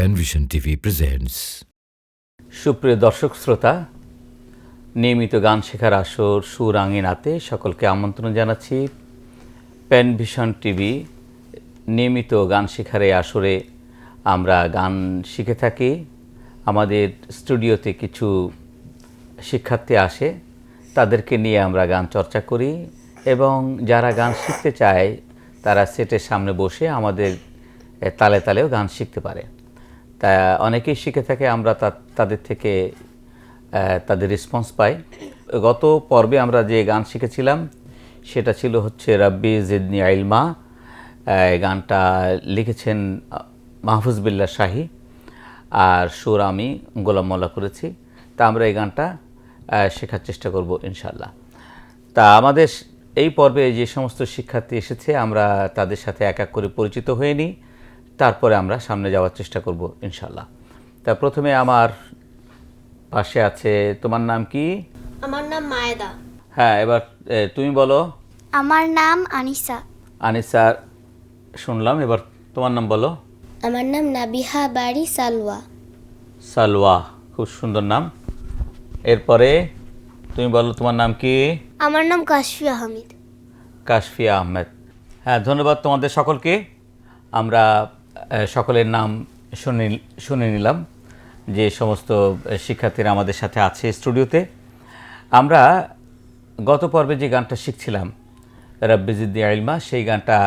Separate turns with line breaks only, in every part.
Penvision TV presents.
সুপ্রিয় দর্শক শ্রোতা, নিয়মিত গান শেখার আসর সুর আঙিনাতে সকলকে আমন্ত্রণ জানাচ্ছি পেন ভিশন টিভি নিয়মিত গান শেখার এই আসরে আমরা গান শিখে থাকি আমাদের স্টুডিওতে কিছু শিক্ষার্থী আসে, তাদেরকে নিয়ে আমরা গান চর্চা করি এবং যারা গান শিখতে চায়, তারা সেটের সামনে বসে আমাদের তালে তালেও গান শিখতে পারে তা অনেকেই শিখে থাকে, আমরা তাদের থেকে তাদের রেসপন্স পাই। গত পর্বে আমরা যে গান শিখেছিলাম, সেটা ছিল হচ্ছে রাব্বি জিদনি আইলমা। গানটা লিখেছেন মাহফুজ বিল্লাহ শাহী আর সুর আমি গোলাম মোল্লা করেছি। তা আমরা এই গানটা শেখার চেষ্টা করব ইনশাল্লাহ তা আমাদের এই পর্বে যে সমস্ত শিক্ষার্থী এসেছে, আমরা তাদের সাথে এক এক করে পরিচিত হয়ে নিই। তারপরে আমরা সামনে যাওয়ার চেষ্টা করব ইনশাল্লাহ তা প্রথমে আমার পাশে আছে তোমার নাম কি?
আমার নাম মায়েদা।
হ্যাঁ এবার তুমি বলো।
আমার নাম আনিসা।
আনিসা শুনলাম এবার তোমার নাম বলো।
আমার নাম নাবিহা বাড়ি সালওয়া।
সালওয়া খুব সুন্দর নাম। এরপরে তুমি বলো তোমার নাম কি?
আমার নাম কাশফি আহমেদ।
কাশফিয়া আহমেদ। হ্যাঁ ধন্যবাদ তোমাদের সকলকে। আমরা সকলের নাম শুনে শুনে নিলাম যে সমস্ত শিক্ষার্থীরা আমাদের সাথে আছে স্টুডিওতে। আমরা গত পর্বে যে গানটা শিখছিলাম, রব্বিজিদ্দি আইলমা, সেই গানটা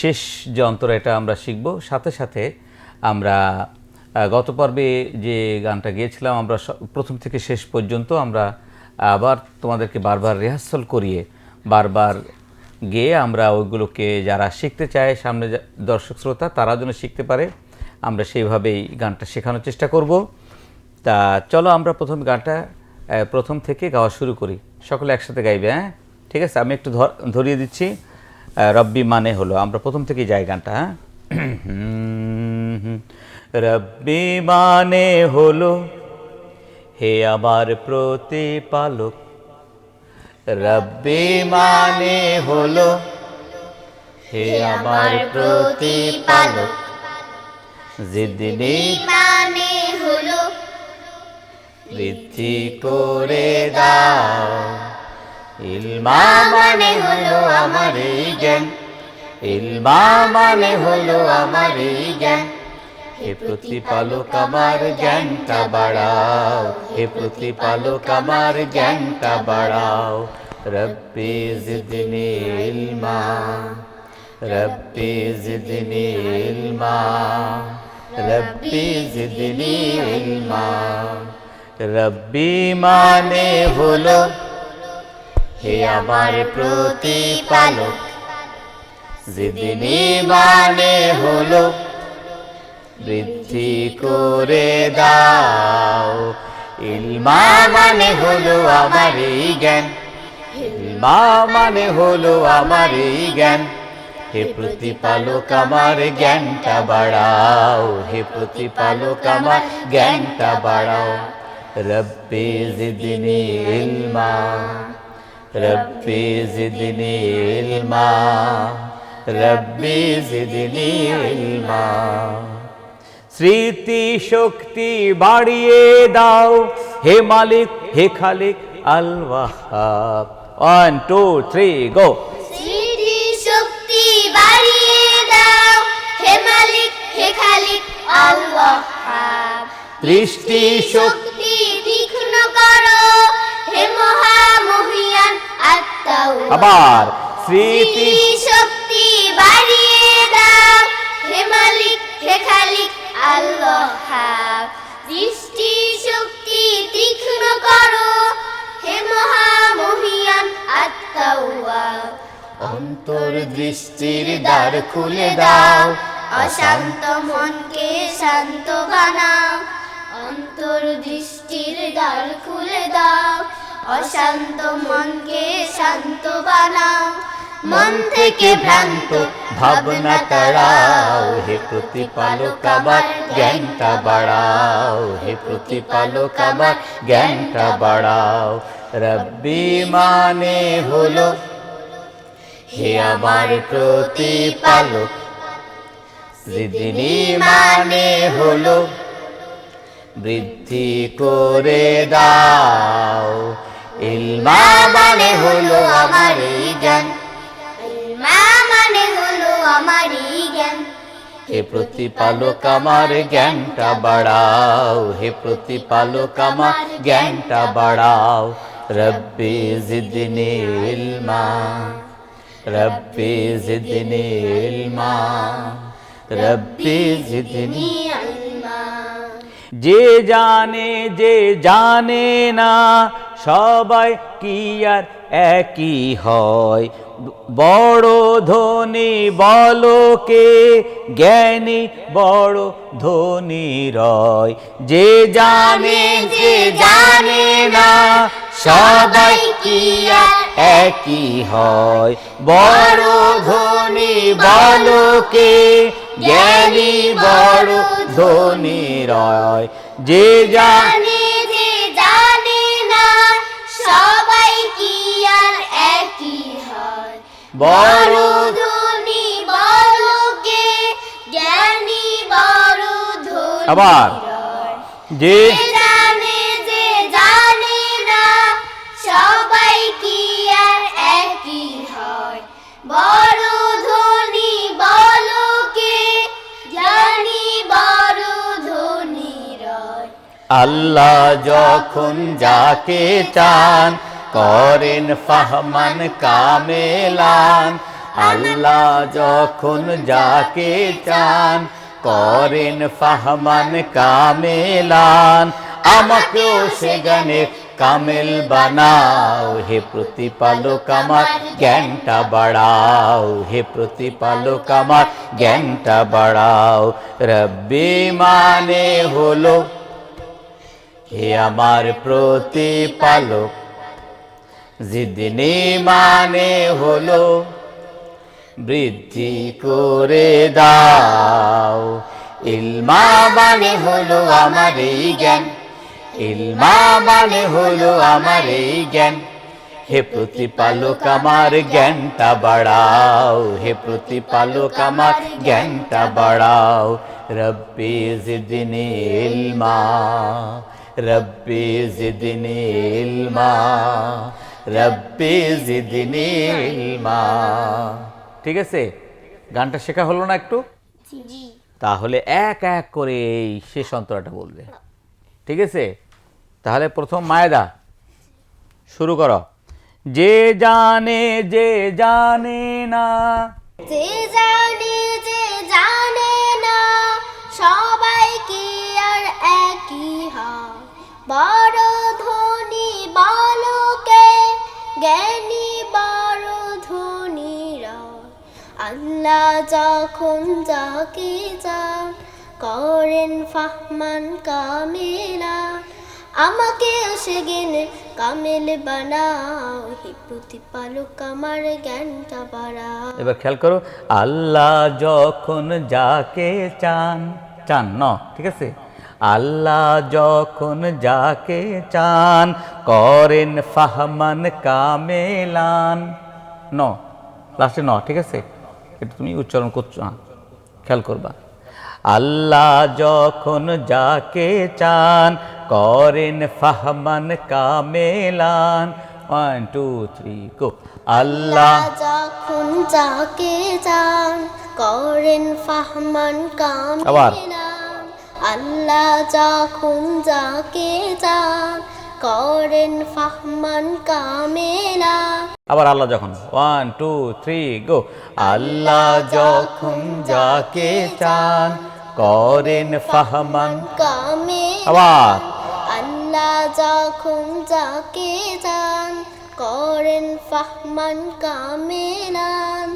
শেষ যে অন্তর এটা আমরা শিখব। সাথে সাথে আমরা গত পর্বে যে গানটা গিয়েছিলাম, আমরা প্রথম থেকে শেষ পর্যন্ত আমরা আবার তোমাদেরকে বারবার রিহার্সাল করিয়ে বারবার গেয়ে আমরা ওইগুলোকে যারা শিখতে চায়, সামনে দর্শক শ্রোতা তারা যেন শিখতে পারে। আমরা সেইভাবেই গানটা শেখানোর চেষ্টা করব। তা চলো আমরা প্রথম গানটা প্রথম থেকে গাওয়া শুরু করি। সকলে একসাথে গাইবে হ্যাঁ? ঠিক আছে? আমি একটু ধর- ধরিয়ে দিচ্ছি। রব্বি মানে হলো, আমরা প্রথম থেকেই যাই গানটা হ্যাঁ? রব্বি মানে হলো, হে আমার প্রতিপালক। রব্বি মানে হলো হে আমার প্রতিপালক। জিদিনি
মানে হলো
বৃদ্ধি করে দাও। ইলমা মানে হলো আমার এই জ্ঞান। ইলমা মানে হলো আমার জ্ঞান। হে প্রতিপালক আমার জ্ঞানটা বাড়াও। হে প্রতিপালক আমার জ্ঞানটা বাড়াও। রব্বি জিদনি ইলমা। রব্বি জিদনি ইলমা। রব্বি জিদনি ইলমা। রব্বি মানে হলো হে আমার প্রতিপালক। জিদিনি মানে হলো বৃদ্ধি করে দাও। ইলমা মানে হলো আমার এই জ্ঞান। ইলমা মানে হলো আমার এই জ্ঞান। হে প্রতিপালক, আমার জ্ঞানটা বাড়াও। হে প্রতিপালক, আমার জ্ঞানটা বাড়াও। রব্বি জিদিনি ইলমা। রব্বি জিদিনি ইলমা। রব্বি জিদিনি ইলমা। স্মৃতি শক্তি বাড়িয়ে দাও। হে মালিক হে খালিক আল ওয়াহাব ওয়ান টু থ্রি গো
স্মৃতি শক্তি বাড়িয়ে দাও। হে মালিক হে খালিক আল্লাহ
দৃষ্টি শক্তি
তীক্ষ্ণ করো। হে মহা মহিয়ান আত্মাও।
আবার স্মৃতি
শক্তি বাড়িয়ে দাও। হে মালিক হে খালিক আল্লাহ দৃষ্টি শক্তি তীক্ষ্ণ করো। হে মহা মহিয়ান আত্মাওয়া
অন্তর দৃষ্টির দ্বার খুলে দাও।
অশান্ত মনকে শান্ত বানাও। অন্তর দৃষ্টির দ্বার খুলে দাও। অশান্ত মনকে শান্ত বানাও। মন থেকে ভ্রান্ত
ভাবনা তাড়াও হে প্রতিপালক আবার জ্ঞানটা বাড়াও, হে প্রতিপালক আবার জ্ঞানটা বাড়াও। রব্বি মানে হলো হে আমার প্রতিপালক। জিদিনি মানে হলো বৃদ্ধি করে দাও। ইলমা মানে হলো আমার এই জ্ঞান।
মা মানে হলো আমারই জ্ঞান।
হে প্রতিপালক, আমার জ্ঞানটা বাড়াও। হে প্রতিপালক, আমার জ্ঞানটা বাড়াও। রব্বি জিদনি ইলমা, রব্বি জিদনি ইলমা, রব্বি জিদনি যে জানে যে জানে না, সবাই কি আর একই হয়? বড় ধনী বলকে জ্ঞানী বড় ধনী রয়। যে জানে যে জানে না, সবাই কি একই হয়? বড় ধনী বলকে জ্ঞানী বড় ধনী রয়। যে জানে বড়
ধনী বড়কে জ্ঞানী বড় ধনী
আবার। যে
যে জানে যে জানে না সবাই কি আর একই হয়? বড় ধনী বলকে জ্ঞানী বড় ধনী রয়
আল্লাহ যখন যাকে চান করেন ফাহমান কামেলান, আল্লাহ যখন যাকে চান করেন ফাহমান কামেলান। আমাকেও সে গানে কামেল বানাও, হে প্রতিপালক আমার জ্ঞানটা বাড়াও, হে প্রতিপালক আমার জ্ঞানটা বাড়াও। রব্বি মানে হলো হে আমার প্রতিপালক। জিদিনি মানে হলো, বৃদ্ধি করে দাও। ইলমা মানে হলো আমার এই জ্ঞান, ইলমা মানে হলো আমার এই জ্ঞান। হে প্রতিপালক, আমার জ্ঞানটা বাড়াও। হে প্রতিপালক, আমার জ্ঞানটা বাড়াও। রব্বি জিদিনি ইলমা, রব্বি জিদিনি ইলমা। রব্বি জিদিনি ইলমা। ঠিক আছে? গানটা শেখা হলো না একটু? তাহলে এক এক করে এই শেষ অন্তরাটা বলবে। ঠিক আছে? তাহলে প্রথম মায়েদা। শুরু করো। যে জানে যে জানে না।
যে জানে যে জানে না সবাই কি আর একই হয়? বড় জ্ঞানী বড় ধনী রয় আল্লাহ যখন যাকে যান করেন ফাহমান কামেলা, আমাকে সে জ্ঞানে কামেল বানাও, হে প্রতিপালক আমার জ্ঞানটা বাড়াও।
এবার খেয়াল করো, আল্লাহ যখন যাকে চান চান ন, ঠিক আছে? আল্লাহ যখন যাকে চান করেন ফাহমান কামেলান। ন লাস্টে ন ঠিক আছে? এটা তুমি উচ্চারণ করছ হ্যাঁ খেয়াল করবা। আল্লাহ যখন যাকে চান করেন ফাহমান কামেলান। One two three go Allah
যখন যাকে চান করেন ফাহমান
আবার।
আল্লাহ যখন যাকে চান করেন ফাহমান কামেলা।
আবার আল্লাহ যখন one two three go Allah যখন যাকে চান করেন ফাহমান
কামে
আবার।
আল্লাহ যখন যাকে চান করেন ফাহমান কামেলান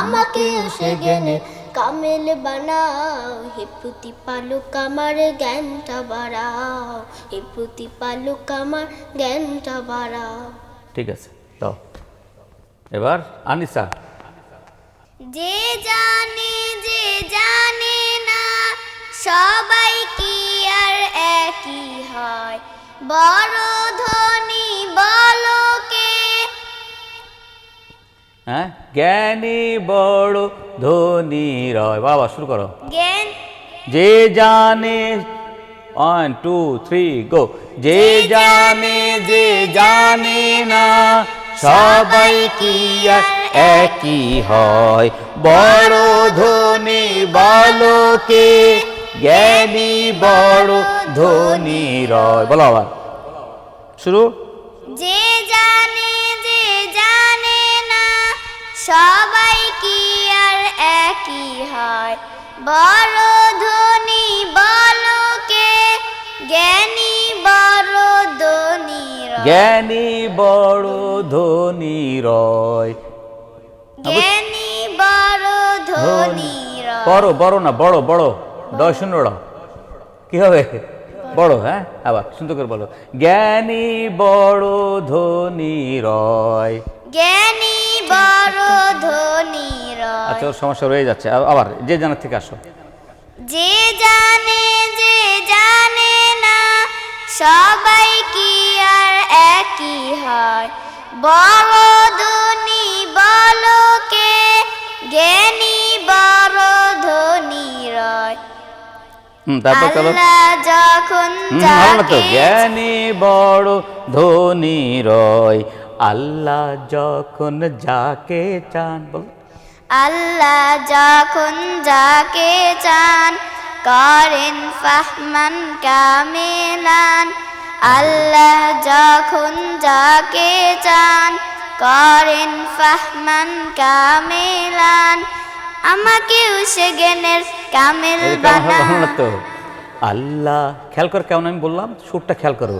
আমাকে সে জ্ঞানে কামেল বানাও হে প্রতিপালক আমার জ্ঞানটা বাড়াও হে প্রতিপালক আমার জ্ঞানটা বাড়াও।
ঠিক আছে দাও। এবার আনিসা।
যে জানে যে জানে না সবাই কি আর একই হয়? বড় ধনী বলকে
হ্যাঁ? জ্ঞানী বড় ধনী রয়। বাবা শুরু করো।
জ্ঞান।
যে জানে ওয়ান টু থ্রি গো যে জানে যে জানে না সবাই কি একই হয়? বড় ধনী বালকে জ্ঞানী বড় ধনী। রয়। বলো আবার। শুরু।
একই হয়। বড় ধনী বলকে জ্ঞানী বড় ধনী।
জ্ঞানী বড় ধনী রয়।
জ্ঞানী বড় ধনী রয়।
বড় বড় না বড় বড় দশ শূন্য। কি হবে? বড় হ্যাঁ? আবার সুন্দর করে বলো। জ্ঞানী বড় ধনী রয়।
জ্ঞানী বড় ধনী রয়।
আচ্ছা ওর সমস্যা রয়ে যাচ্ছে। আবার যে জানার থেকে আসো।
যে জানে যে জানে না সবাই কি আর একই হয়? বড় ধনী বলকে জ্ঞানী বড় ধনী রয়।
তারপর চলো।
যখন
জ্ঞানী বড় ধনী রয়। আল্লাহ যখন যাকে চান বল।
আল্লাহ যখন যাকে চান করেন ফাহমান কামেলান। আল্লাহ যখন যাকে চান করেন ফাহমান কামেলান। আমাকেও সে জ্ঞানের কামেল বানান
আল্লাহ খেয়াল কর কেমন আমি বললাম? সুরটা খেয়াল করো।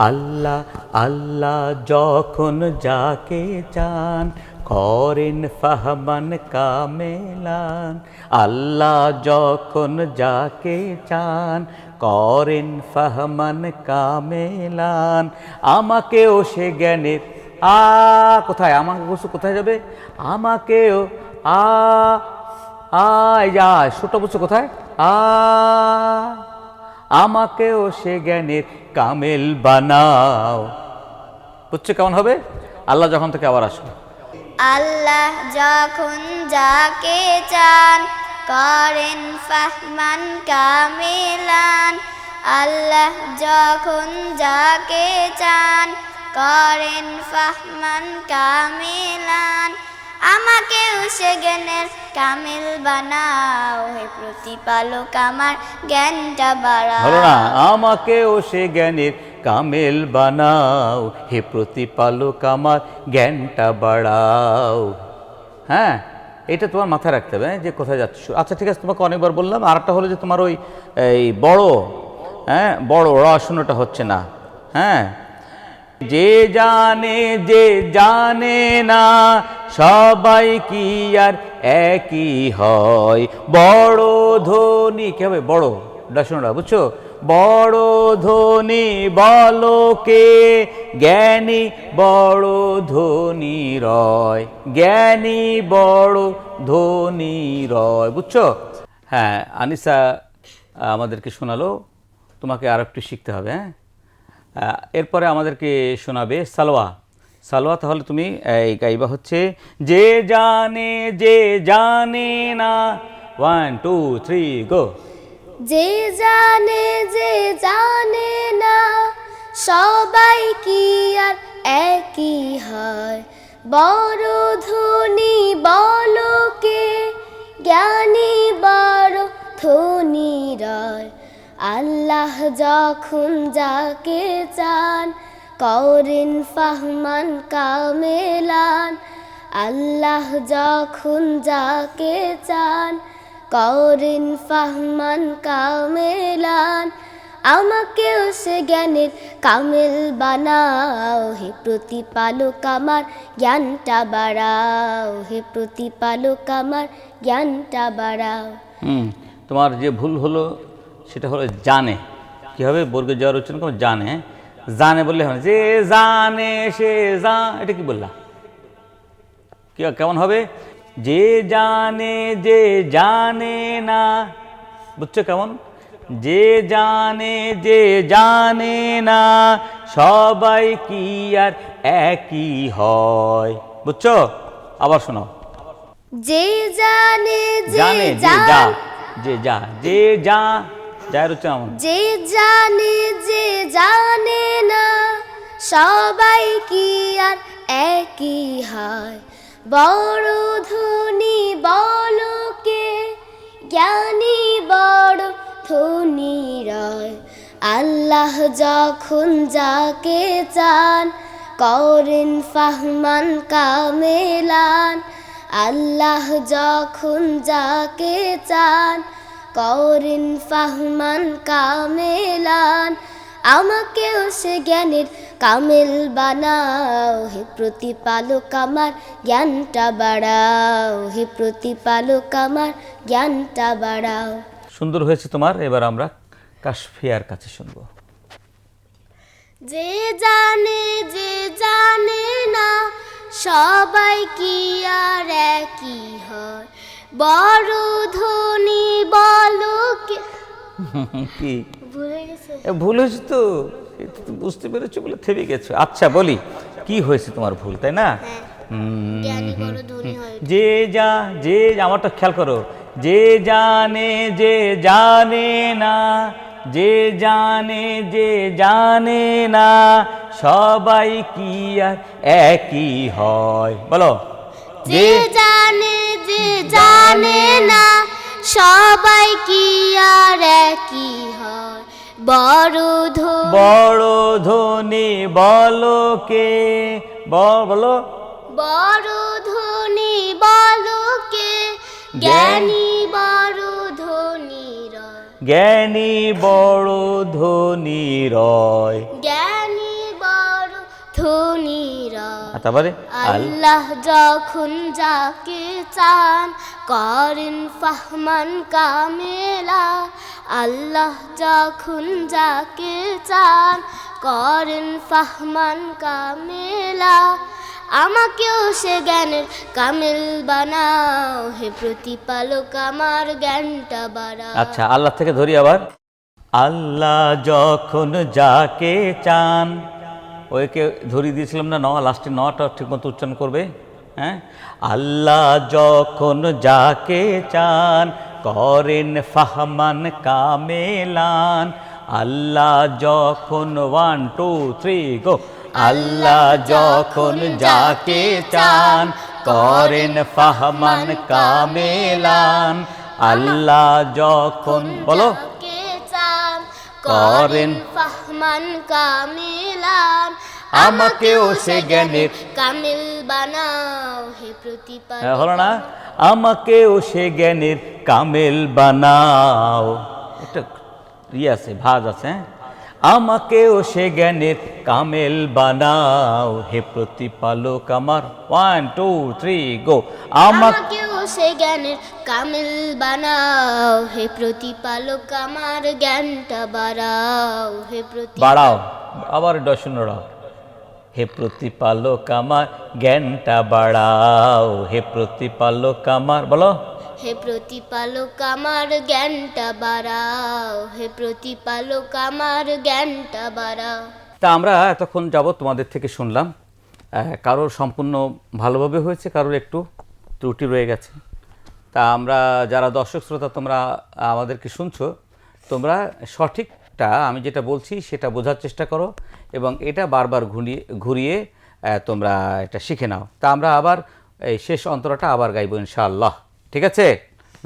আল্লাহ আল্লাহ যখন যাকে চান করেন ফাহমান কামেলান। আল্লাহ যখন যাকে চান করেন ফাহমান কামেলান। আমাকেও সে জ্ঞানের, আ, কোথায়? আমাকে বস্তু কোথায় যাবে? আমাকেও, আ, আয় যা ছোট বুঝছ কোথায়? আ আমাকেও সে জ্ঞানের কামেল বানাও। বুঝছ কেমন হবে? আল্লাহ যখন থেকে আবার আসো
আল্লাহ যখন যাকে চান করেন ফাহমান কামেলান। আল্লাহ যখন যাকে চান করেন ফাহমান কামেলান। আমাকেও সে জ্ঞানের কামিল বানাও হে প্রতিপালক আমার জ্ঞানটা বাড়াও।
আমাকেও সে জ্ঞানের কামেল বানাও হে প্রতিপালক আমার জ্ঞানটা বাড়াও। হ্যাঁ এটা তোমার মাথায় রাখতে হবে হ্যাঁ, যে কোথায় যাচ্ছ। আচ্ছা ঠিক আছে তোমাকে অনেকবার বললাম আর একটা হলো যে তোমার ওই এই বড় হ্যাঁ? বড় রসুনোটা হচ্ছে না হ্যাঁ? যে জানে যে জানে না সবাই কি আর একই হয়? বড় ধনী, কি হবে? বড় দর্শনরা বুঝছ? বড় ধনী বলো কে? জ্ঞানী বড় ধনী রয়। জ্ঞানী বড় ধনী রয়, বুঝছ? হ্যাঁ আনিসা আমাদেরকে শোনালো। তোমাকে আর একটু শিখতে হবে হ্যাঁ? এরপরে আমাদেরকে শোনাবে সালোয়া সালোয়া তাহলে তুমি, এই গাইবা হচ্ছে, যে জানে যে জানে না। ওয়ান টু থ্রি গো
যে জানে যে জানে না, সবাই কি আর একই হয়? বড় ধনী বলকে জ্ঞানী বড় ধনী রয়। আল্লাহ যখন যাকে চান করেন ফাহমান কামেলান, আল্লাহ যখন যাকে চান করেন ফাহমান কামেলান, আমাকেও সে জ্ঞানের কামেল বানাও, হে প্রতিপালক আমার জ্ঞানটা বাড়াও, হে প্রতিপালক আমার জ্ঞানটা বাড়াও।
তোমার যে ভুল হলো সেটা হলো জানে। কি হবে বর্গের যাওয়ার উচ্চারণ জানে হ্যাঁ? জানে বললে হবে যে জানে সে যা এটা কি বললা? কি কেমন হবে? যে জানে যে জানে না বুঝছ কেমন? যে জানে যে জানে না সবাই কি আর একই হয়? বুঝছ? আবার শোনো
যে জানে যে
জানে যে যা যে যা যে যা। যা হচ্ছে আমার।
যে জানে যে জানে না, সবাই কি আর একই হয়? বড় ধনী বলকে জ্ঞানী বড় ধনী রয়। আল্লাহ যখন যাকে চান, করেন ফাহমান কামেলান। আল্লাহ যখন যাকে চান করেন ফাহমান কামেলান। আমাকেও সে জ্ঞানের কামেল বানাও। হে প্রতিপালক আমার জ্ঞানটা বাড়াও। হে প্রতিপালক আমার জ্ঞানটা বাড়াও।
সুন্দর হয়েছে তোমার এবার আমরা কাশফিয়ার কাছে শুনব।
যে জানে যে জানে না সবাই কি আর একই হয়? বড় ধনী বলো কি? ভুলে গেছে।
ভুল হয়েছে তো? বুঝতে পেরেছ বলে থেমে গেছো। আচ্ছা বলি কি হয়েছে তোমার ভুল তাই না?
হয়।
যে যা যে আমারটা খেয়াল করো। যে জানে যে জানে না যে জানে যে জানে না সবাই কি আর একই হয়? বলো।
যে জানে যে জানে না সবাই কি আর একই হয়? বড় ধনী
বড় ধনী বলো কে? বলো।
বড় ধনী বলো কে? জ্ঞানী বড় ধনী রয়।
জ্ঞানী বড় ধনী রয়।
জ্ঞানী বড় ধনী
তারপরে?
আল্লাহ যখন যাকে চান করেন ফাহমান কামেলা। আল্লাহ যখন যাকে চান করেন ফাহমান কামেলা। আমাকেও সে জ্ঞানের কামেল বানাও। হে প্রতিপালক আমার জ্ঞানটা বাড়াও।
আচ্ছা আল্লাহ থেকে ধরি আবার। আল্লাহ যখন যাকে চান ওইকে ধরিয়ে দিয়েছিলাম না ন লাস্টে নটা ঠিক মতো উচ্চারণ করবে। হ্যাঁ? আল্লাহ যখন যাকে চান করেন ফাহমান কামেলান। আল্লাহ যখন one two three go Allah যখন যাকে চান করেন ফাহমান কামেলান। আল্লাহ যখন বলো। করেন
করেন ফাহমান কামিলান
আমাকেও সে জ্ঞানের
কামিল বানাও হে প্রতিপাল
হ্যাঁ, হলো না? আমাকেও সে জ্ঞানের কামেল বানাও। একটা ইয়ে আছে ভাজ আছে হ্যাঁ? আমাকেও সে জ্ঞানের কামেল বানাও। হে প্রতিপালক আমার। ওয়ান টু থ্রি গো
আমাকেও সে জ্ঞানের কামিল বানাও। হে প্রতিপালক আমার জ্ঞানটা বাড়াও। হে প্রতি
বাড়াও। আবার ডশনরাও হে প্রতিপালক আমার জ্ঞানটা বাড়াও। হে প্রতিপালক আমার বলো।
হে প্রতিপালক, আমার জ্ঞানটা বাড়াও। হে প্রতিপালক, আমার জ্ঞানটা বাড়াও।
তা আমরা এতক্ষণ যাবত তোমাদের থেকে শুনলাম কারোর সম্পূর্ণ ভালোভাবে হয়েছে, কারোর একটু ত্রুটি রয়ে গেছে। তা আমরা যারা দর্শক শ্রোতা, তোমরা আমাদেরকে শুনছো, তোমরা সঠিকটা, আমি যেটা বলছি সেটা বোঝার চেষ্টা করো এবং এটা বারবার ঘুরিয়ে ঘুরিয়ে তোমরা এটা শিখে নাও। তা আমরা আবার এই শেষ অন্তরাটা আবার গাইবো ইনশাআল্লাহ। ঠিক আছে?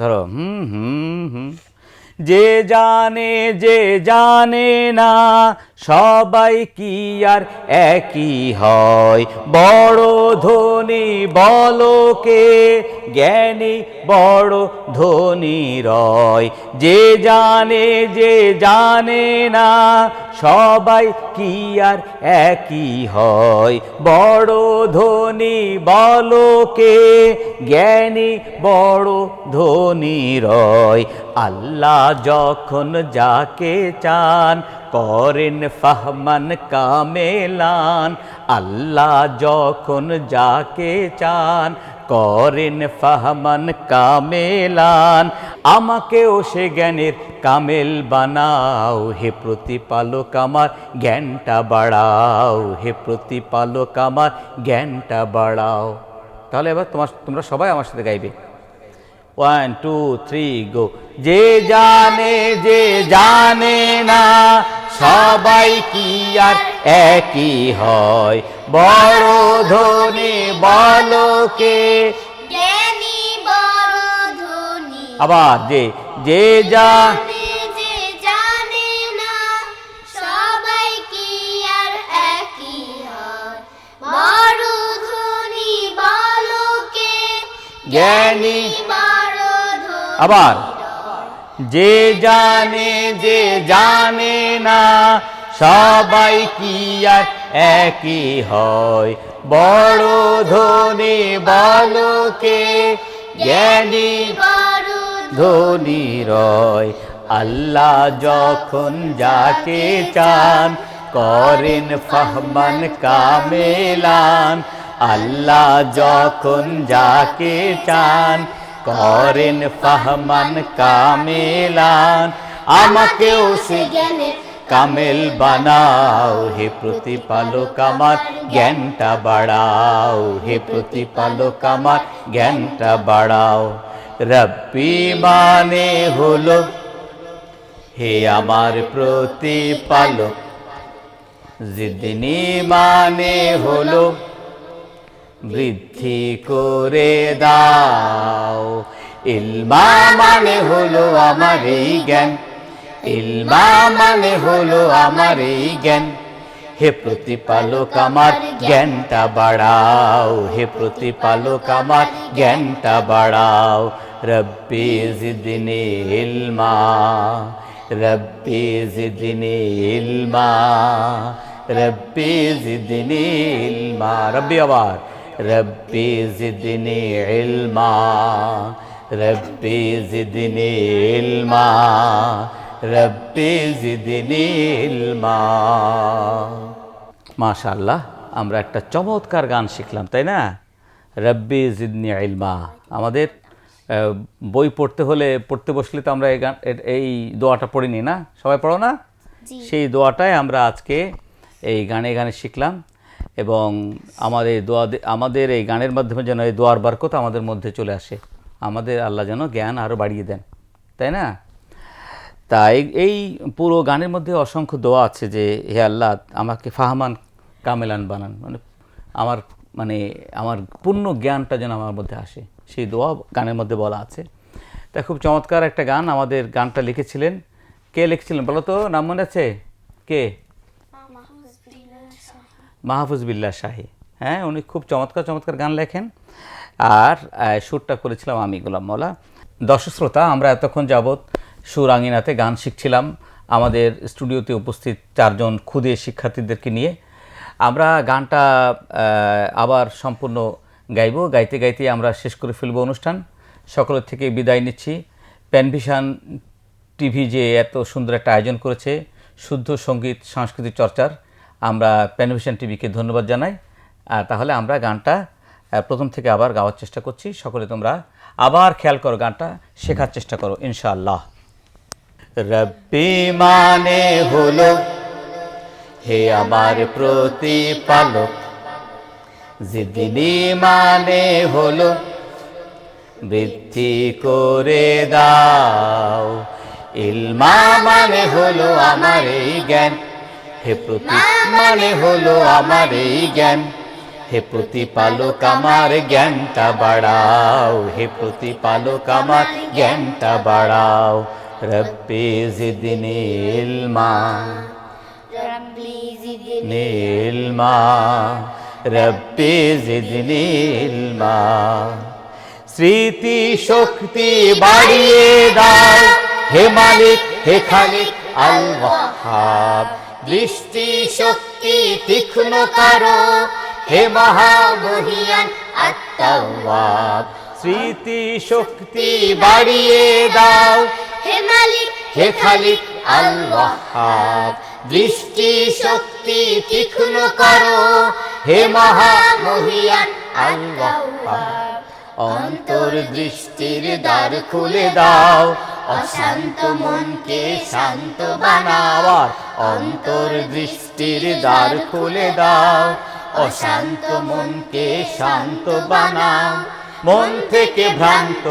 ধরো হুম হুম হুম। যে জানে যে জানে না সবাই কি আর একই হয়? বড় ধনী বলকে জ্ঞানী বড় ধনী রয়। যে জানে যে জানে না, সবাই কি আর একই হয়? বড় ধনী বলকে জ্ঞানী বড় ধনী রয়। আল্লাহ যখন যাকে চান করেন ফাহমান কামেলান, আল্লাহ যখন যাকে চান করেন ফাহমান কামেলান। আমাকেও সে জ্ঞানের কামেল বানাও, হে প্রতিপালক আমার জ্ঞানটা বাড়াও, হে প্রতিপালক আমার জ্ঞানটা বাড়াও। তাহলে এবার তোমার, তোমরা সবাই আমার সাথে গাইবে। One, two, three, go. যে জানে যে জানে না সবাই কি আর একই হয়? বড় ধনে বলকে আবার যে যে যা জ্ঞানী। আবার যে জানে যে জানে না, সবাই কি আর একই হয়? বড় ধনী বলকে জ্ঞানী ধনী রয়। আল্লাহ যখন যাকে চান, করেন ফাহমান কামেলান। আল্লাহ যখন যাকে চান করেন ফাহমান কামেলান। আমাকেও সে
জ্ঞানের
কামেল বানাও। হে প্রতিপালক আমার জ্ঞানটা বাড়াও। হে প্রতিপালক আমার জ্ঞানটা বাড়াও। রব্বি মানে হলো হে আমার প্রতিপালক। জিদনি মানে হলো বৃদ্ধি করে দাও। ইলমা মানে হলো আমার এই জ্ঞান। ইলমা মানে হলো আমার এই জ্ঞান। হে প্রতিপালক, আমার জ্ঞানটা বাড়াও। হে প্রতিপালক, আমার জ্ঞানটা বাড়াও। রব্বি জিদনি ইলমা। রব্বি জিদনি ইলমা। রব্বি জিদনি ইলমা। রব্বি আবার। রব্বি জিদনি ইলমা রব্বি জিদনি ইলমা রব্বি জিদনি ইলমা। মাশাআল্লাহ আমরা একটা চমৎকার গান শিখলাম তাই না? রব্বি জিদনি ইলমা। আমাদের বই পড়তে হলে পড়তে বসলে তো আমরা এই গান এই দোয়াটা পড়িনি না? সবাই পড়ো না? সেই দোয়াটাই আমরা আজকে এই গানে গানে শিখলাম। এবং আমাদের এই দোয়া আমাদের এই গানের মাধ্যমে যেন এই দোয়ার বারকত আমাদের মধ্যে চলে আসে। আমাদের আল্লাহ যেন জ্ঞান আরও বাড়িয়ে দেন। তাই না? তাই এই পুরো গানের মধ্যে অসংখ্য দোয়া আছে যে, হে আল্লাহ, আমাকে ফাহমান কামেলান বানান। মানে আমার মানে আমার পূর্ণ জ্ঞানটা যেন আমার মধ্যে আসে। সেই দোয়া গানের মধ্যে বলা আছে। তা খুব চমৎকার একটা গান আমাদের গানটা লিখেছিলেন। কে লিখেছিলেন বলো তো? নাম মনে আছে? কে? মাহফুজ বিল্লাহ শাহী। হ্যাঁ উনি খুব চমৎকার চমৎকার গান লেখেন। আর সুরটা করেছিলাম আমি, গোলাম মৌলা। দর্শক শ্রোতা আমরা এতক্ষণ যাবৎ সুর আঙিনাতে গান শিখছিলাম। আমাদের স্টুডিওতে উপস্থিত চারজন ক্ষুদে শিক্ষার্থীদেরকে নিয়ে। আমরা গানটা আবার সম্পূর্ণ গাইব। গাইতে গাইতে আমরা শেষ করে ফেলব অনুষ্ঠান। সকলের থেকে বিদায় নিচ্ছি। প্যানভিশন টিভি যে এত সুন্দর একটা আয়োজন করেছে, শুদ্ধ সংগীত, সাংস্কৃতিক চর্চার আমরা প্যানভিশন টিভিকে ধন্যবাদ জানাই। আর তাহলে আমরা গানটা প্রথম থেকে আবার গাওয়ার চেষ্টা করছি। সকলে তোমরা আবার খেয়াল করো গানটা, শেখার চেষ্টা করো, ইনশাআল্লাহ। রব্বি মানে হলো হে আমার প্রতিপালক। জিদিনি মানে হলো বৃদ্ধি করে দাও। ইলমা মানে হলো আমার এই জ্ঞান। হে প্রতি মানে হলো আমার এই জ্ঞান। হে প্রতিপালক আমার জ্ঞানটা বাড়াও। হে প্রতিপালক আমার জ্ঞানটা বাড়াও। রব্বি জিদিনি ইলমা
রব্বি জিদনি
নীলমা রব্বি জিদনি ইলমা স্মৃতি শক্তি বাড়িয়ে দাও। হে মালিক হে খালিক আল ওয়াহাব দৃষ্টি শক্তি তীক্ষ্ণ করো হে মহামহিয়ান আত্মাওয়াব স্মৃতি শক্তি বাড়িয়ে দাও।
হে মালিক
হে খালিক আল ওয়াহাব দৃষ্টি শক্তি তীক্ষ্ণ করো হে মহামহিয়ান আল্লাহ অন্তর দৃষ্টির দ্বার খুলে দাও, অশান্ত মনকে শান্ত বানাও, আর অন্তর দৃষ্টির দ্বার খুলে দাও, অশান্ত মনকে শান্ত বানাও, মন থেকে ভ্রান্ত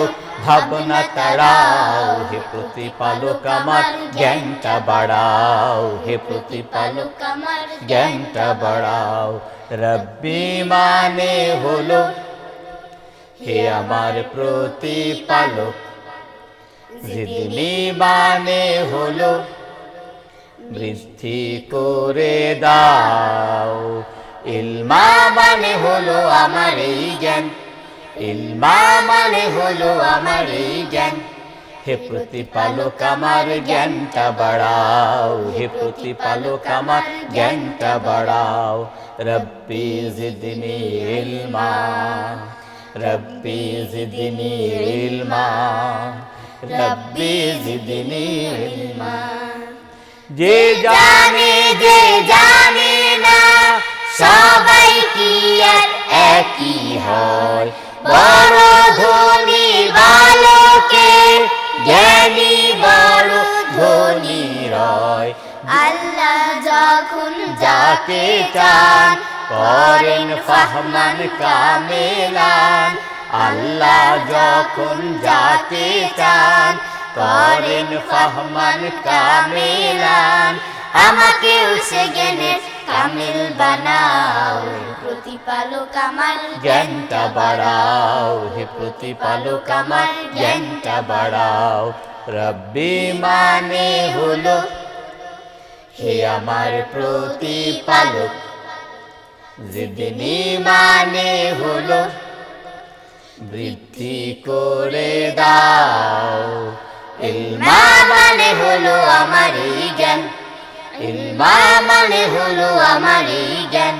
ভাবনা তাড়াও, হে প্রতিপালক আমার জ্ঞানটা বাড়াও, হে প্রতিপালক
আমার
জ্ঞানটা বাড়াও, রব্বি মানে হলো হে আমার প্রতিপালক মানে হলো বৃদ্ধি করে দাও। ইলমা মানে হলো আমার এই জ্ঞান ইলমা মানে হলো আমার এই জ্ঞান। হে প্রতিপালক, আমার জ্ঞানটা বাড়াও। হে প্রতিপালক, আমার জ্ঞানটা বাড়াও। রব্বি জিদনি ইলমা। রব্বি জিদনি ইলমা রব্বি জিদনি ইলমা। যে জানে যে জানে না সবাই কি আর একই হয়? বড় ধনী বালকে জ্ঞানী বড় ধনী রয়
আল্লাহ যখন
যাকে চান করেন ফাহমান কামেলান। আল্লাহ যখন যাকে চান করেন ফাহমান কামেলান।
আমাকেও সে জ্ঞানের কামিল বানাও। প্রতিপালক আমার
জ্ঞানটা বাড়াও। হে প্রতিপালক আমার জ্ঞানটা বাড়াও। রব্বি মানে হলো হে আমার প্রতিপালক। জিদিনি মানে হলো বৃদ্ধি করে দাও। ইলমা মানে হলো আমার জ্ঞান। ইলমা মানে হলো আমার জ্ঞান।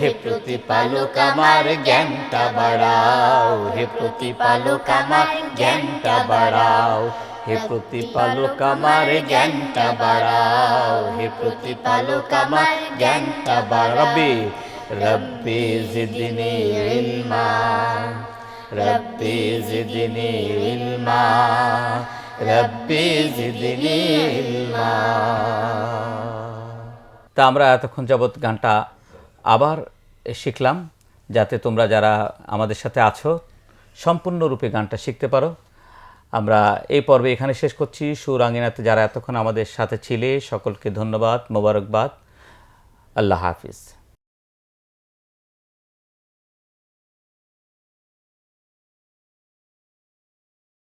হে প্রতিপালক, আমার জ্ঞানটা বাড়াও। হে প্রতিপালক, আমার জ্ঞানটা বাড়াও। হে প্রতিপালক আমার জ্ঞানটা বাড়াও। হে প্রতিপালক আমার জ্ঞানটা বাড়াবে। রব্বি জিদনি ইলমা, রব্বি জিদনি ইলমা, রব্বি জিদনি ইলমা। তা আমরা এতক্ষণ যাবৎ গানটা আবার শিখলাম, যাতে তোমরা যারা আমাদের সাথে আছো, সম্পূর্ণরূপে গানটা শিখতে পারো। আমরা এই পর্বে এখানে শেষ করছি। সুরাঙ্গিনাতে যারা এতক্ষণ আমাদের সাথে ছিলে, সকলকে ধন্যবাদ, মোবারকবাদ। আল্লাহ হাফিজ।